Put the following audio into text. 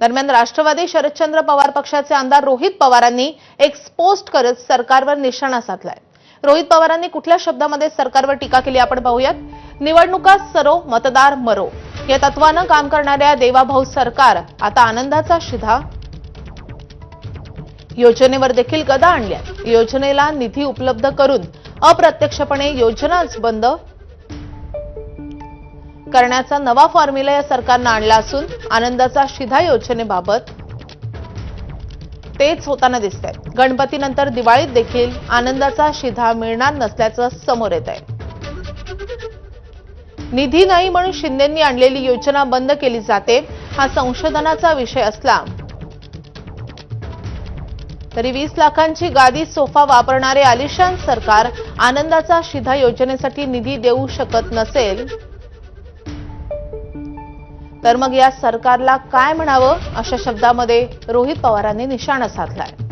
दरम्यान राष्ट्रवादी शरदचंद्र पवार पक्षाचे आमदार रोहित पवारांनी एक पोस्ट करत सरकारवर निशाणा साधलाय. रोहित पवारांनी कुठल्या शब्दामध्ये सरकारवर टीका केली आपण पाहूयात. निवडणुका सरो मतदार मरो. या तत्वानं काम करणाऱ्या देवाभाऊ सरकार आता आनंदाचा शिधा. योजनेवर देखील गदा आणल्या योजनेला निधी उपलब्ध करून अप्रत्यक्षपणे योजनाच बंद करण्याचा नवा फॉर्म्युला या सरकारनं आणला असून आनंदाचा शिधा योजनेबाबत तेच होताना दिसतंय. गणपतीनंतर दिवाळीत देखील आनंदाचा शिधा मिळणार नसल्याचं समोर येत आहे निधी नाही म्हणून शिंदेंनी आणलेली योजना बंद केली जाते हा संशोधनाचा विषय असला तरी वीस लाखांची गादी सोफा वापरणारे आलिशान सरकार आनंदाचा शिधा योजनेसाठी निधी देऊ शकत नसेल तर मग या सरकारला काय म्हणावं अशा शब्दामध्ये रोहित पवारांनी निशाणा साधलाय.